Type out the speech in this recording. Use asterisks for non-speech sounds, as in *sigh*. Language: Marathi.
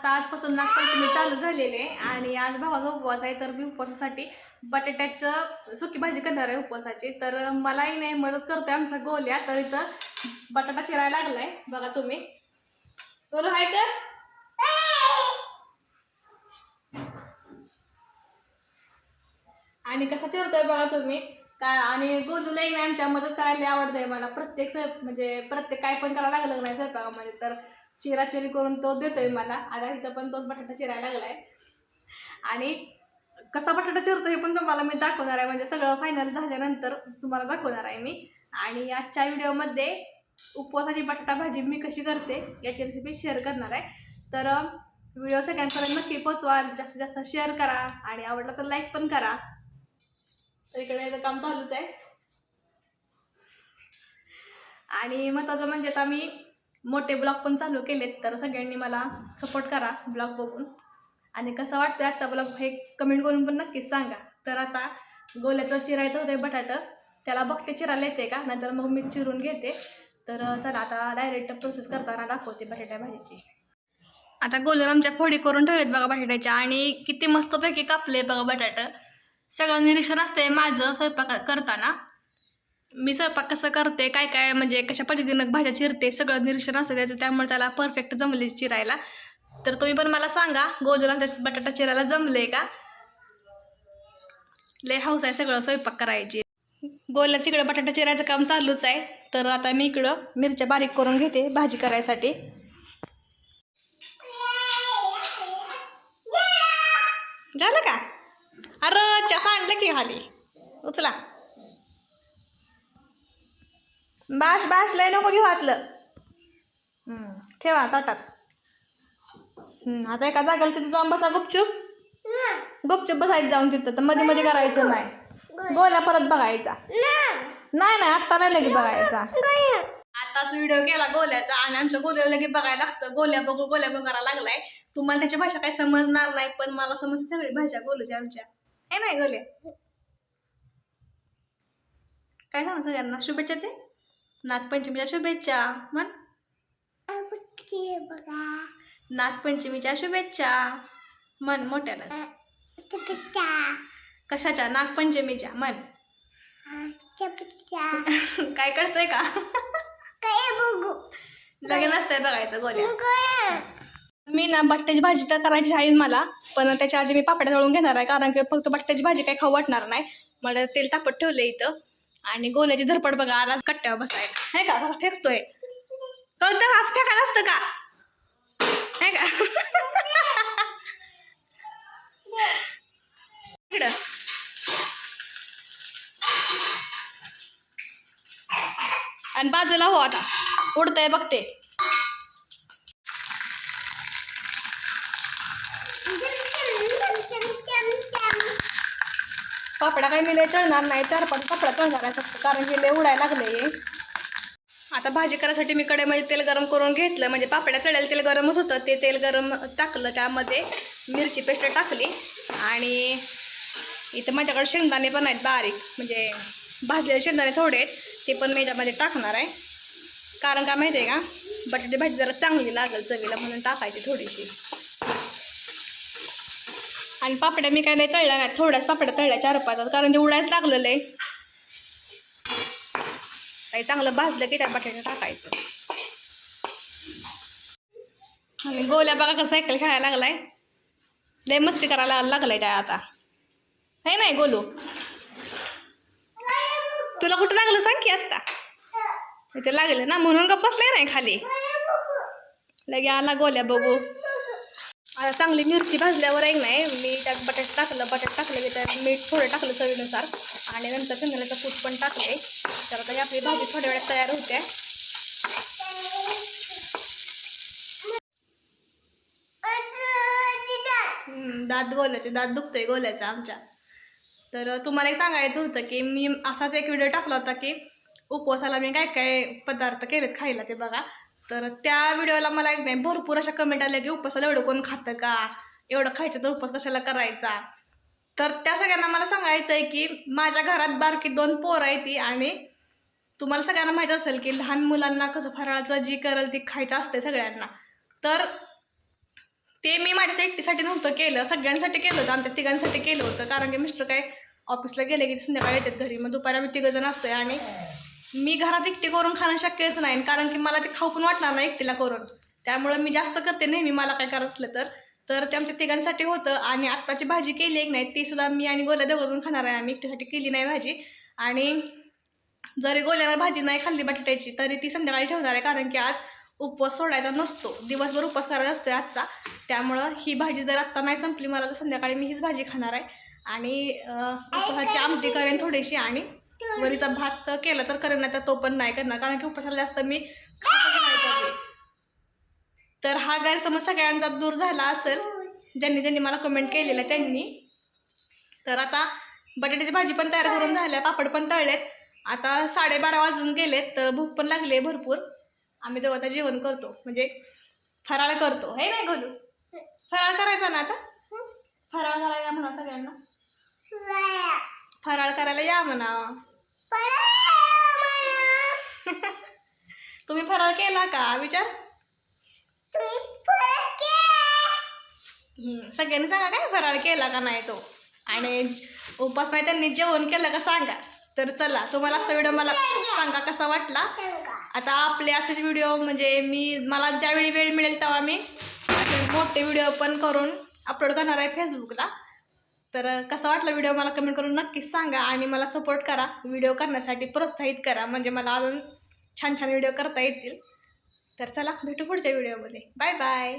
आता आजपासून नागपंचमी चालू झालेली आहे आणि आज भावाचा उपवास आहे तर मी उपवासासाठी बटाट्याचं सुकी भाजी करणार आहे उपवासाची. तर मलाही नाही मदत करतोय आमचा गोल्या तर इथं बटाटा चिरायला लागलाय. बघा तुम्ही. बोलो हाय कर. आणि कसा चिरतोय बघा तुम्ही. का आणि गोलूलाही नाही आमच्या मदत करायला आवडते मला. प्रत्येक स्वयं म्हणजे प्रत्येक काय पण करायला लागलं नाही स्वयंपाकामध्ये. तर चिराचिरी करून तो देतोय मला. आता इथं पण तोच बटाटा चिरायला लागलाय. आणि कसा बटाटा चिरतो हे पण तुम्हाला मी दाखवणार आहे. म्हणजे सगळं फायनल झाल्यानंतर तुम्हाला दाखवणार आहे मी. आणि आजच्या व्हिडिओमध्ये उपवासाची बटाटा भाजी मी कशी करते याची रेसिपी शेअर करणार आहे. तर व्हिडिओ सगळ्यांपर्यंत नक्की पोचवा जास्तीत जास्त शेअर करा आणि आवडला तर लाईक पण करा. तर इकडे याचं काम चालूच आहे. आणि महत्त्वाचं म्हणजे आता मी मोठे ब्लॉग पण चालू केलेत तर सगळ्यांनी मला सपोर्ट करा ब्लॉग बघून. आणि कसं वाटतं आजचा ब्लॉग हे कमेंट करून पण नक्कीच सांगा. तर आता गोल्याचं चिरायचं होतं बटाटं. त्याला बघते चिरायला येते का? नाहीतर मग मी चिरून घेते. तर चला आता डायरेक्ट प्रोसेस करताना दाखवते बटाट्या भाजीची. आता गोलर आमच्या फोडी करून ठेवलेत बघा बटाट्याच्या आणि किती मस्तपैकी कापले बघा बटाटं. सगळं निरीक्षण असते माझं स्वयंपाक करताना. मी स्वयंपाक कसं करते काय काय म्हणजे कशा पद्धतीनं भाज्या चिरते सगळं निरीक्षण असतं त्याचं त्यामुळे त्याला परफेक्ट जमले चिरायला. तर तुम्ही पण मला सांगा गोजूला बटाटा चिरायला जमले का? लय हाऊस आहे सगळं स्वयंपाक करायची. गोल्याच इकडं बटाटा चिरायचं काम चालूच आहे. तर आता मी इकडं मिरच्या बारीक करून घेते भाजी करायसाठी. झालं का? अरे चहा आणलं की खाली. उचला. बाश बाश लय नको घेऊ हातलं ठेवा ताटात. हम्म, आता एका जागेला तिथे जाऊन बसा गुपचूप. गुपचूप बसायचं जाऊन तिथं तर मध्ये मध्ये करायचं नाही. गोला परत बघायचा. नाही नाही आत्ता नाही लगेच बघायचा. आताच व्हिडिओ केला गोल्याचा आणि आमच्या गोल्याला लगेच बघायला लागतं. गोल्या बघू गोल्या बघू करायला लागलाय. तुम्हाला त्याची भाषा काही समजणार नाही पण मला समजते सगळी भाषा गोलूची आमच्या. हे नाही गोल्या? काय सांग सगळ्यांना? शुभेच्छा ते. नागपंचमीच्या शुभेच्छा. म्हण. नागपंचमीच्या शुभेच्छा. म्हण मोठ्याला. कशाच्या? नागपंचमीच्या. म्हण. *laughs* काय कळतंय का? लगेच असतंय बघायचं गोळ्या मी ना बट्ट्याची भाजी तर करायची आहे मला पण त्याच्या आधी मी पापड्या तळून घेणार आहे कारण की फक्त बट्ट्याची भाजी काही खाऊ वाटणार नाही. मला तेल तापत ठेवलं इथं. आणि गोल्याची धरपड बघा आला कट्ट्यावर बसायला. हे का? कसा फेकतोय. कळतं का? असं फेकायला असतं का? नाही का? इकडं. आणि बाजूला हो आता. उडतंय बघते. कपडा काही मी लय तळणार नाही चार पण कपडा तळणार आहे फक्त कारण की लय उडायला लागले. आता भाजी करायसाठी मी कडेमध्ये तेल गरम करून घेतलं म्हणजे पापड्या चढायला तेल गरमच होतं ते तेल गरम टाकलं त्यामध्ये मिरची पेस्ट टाकली आणि इथं माझ्याकडे शेंगदाणे पण आहेत बारीक म्हणजे भाजलेले शेंगदाणे थोडे आहेत ते पण मी त्यामध्ये टाकणार आहे. कारण का माहिती आहे का बटाटे भाजी जरा चांगली लागेल चवीला म्हणून टाकायची थोडीशी. आणि पापड्या मी काय नाही तळल्या नाही थोड्याच पापड्या तळल्या चार पाच कारण ते उडायच लागलेलं आहे काही चांगलं भाजलं की त्या बटाट्या टाकायचं. आणि गोल्या बघा कसं सायकल खेळायला लागलाय. लय मस्ती करायला लागलाय त्या आता. नाही नाही गोलू? तुला कुठं लागलं सांग की आत्ता? इथे लागलं ना म्हणून गप्प बसले नाही खाली. लगे आला गोल्या बघू. आता चांगली मिरची भाजल्यावर एक नाही मी त्यात बटाट टाकलं बटाट टाकलं की त्यात मीठ थोडं टाकलं चवीनुसार. आणि नंतर शेंगदाण्याचं कूट पण टाकले तर आता ही आपली भाजी थोड्या वेळात तयार होते. दात गोल्याचे दात दुखतोय गोल्याचा आमच्या. तर तुम्हाला एक सांगायचं होतं की मी असाच एक व्हिडिओ टाकला होता की उपवासाला मी काय काय पदार्थ केलेत खायला ते बघा. तर त्या व्हिडिओला मला एक नाही भरपूर अशा कमेंट आल्या की उपासाला एवढं कोण खातं का? एवढं खायचं तर उपवास कशाला करायचा? तर त्या सगळ्यांना मला सांगायचं आहे की माझ्या घरात बारकी दोन पोरं आहे ती आणि तुम्हाला सगळ्यांना माहीत असेल की लहान मुलांना कसं फराळाचं जी करेल ती खायचं असते सगळ्यांना. तर ते मी माझ्या एकटीसाठी नव्हतं केलं सगळ्यांसाठी केलं होतं आमच्या तिघांसाठी केलं होतं. कारण की मिस्टर काय ऑफिसला गेले की संध्याकाळी येतात घरी मग दुपारी आम्ही तिघं जण असतोय आणि मी घरात एकटी करून खाणं शक्यच नाही कारण की मला ते खाऊ पण वाटणार नाही एकटीला करून. त्यामुळं मी जास्त करते नेहमी मला काय करायचं असलं तर. तर ते आमच्या तिघांसाठी होतं आणि आत्ताची भाजी केली एक नाही ती सुद्धा मी आणि गोल्या दोघं खाणार आहे. आम्ही एकटीसाठी केली नाही भाजी. आणि जरी गोल्याला भाजी नाही खाल्ली बटाट्याची तरी ती संध्याकाळी ठेवणार आहे कारण की आज उपवास सोडायचा नसतो. दिवसभर उपवास करायचा असतो आजचा. त्यामुळं ही भाजी जर आत्ता नाही संपली मला तर संध्याकाळी मी हीच भाजी खाणार आहे. आणि उपवासाची आमटी करेन थोडीशी आणि वरीचा भात तर केला तर करेन नाही तर तो पण नाही करणार. कारण की उपवासाला जास्त मी खातच नाही तर हा गैरसमज सगळ्यांचा दूर झाला असेल. ज्यांनी ज्यांनी मला कमेंट केलेलं त्यांनी. तर आता बटाट्याची भाजी पण तयार करून झाल्या पापड पण तळलेत. आता साडेबारा वाजून गेलेत तर भूक पण लागली आहे भरपूर. आम्ही तेव्हा आता जेवण करतो. म्हणजे फराळ करतो. हे नाही घालू फराळ करायचा ना आता? फराळ करायला या म्हणा सगळ्यांना. फराळ करायला या म्हणा. *laughs* तुम्ही फराळ केला का? विचार. सगळ्यांनी सांगा काय? फराळ केला का नाही तो? आणि उपास नाही त्यांनी जेवण केलं का सांगा. तर चला तुम्हाला असा व्हिडिओ मला सांगा कसा वाटला? आता आपले असेच व्हिडिओ म्हणजे मी मला ज्यावेळी वेळ मिळेल तेव्हा मी असे मोठे व्हिडिओ पण करून अपलोड करणार आहे फेसबुकला तर कसा वाटला व्हिडिओ मला कमेंट करून नक्कीच सांगा आणि मला सपोर्ट करा. व्हिडिओ करण्यासाठी प्रोत्साहित करा. म्हणजे मला अजून छान छान व्हिडिओ करता येतील. तर चला भेटू पुढच्या व्हिडिओमध्ये बाय बाय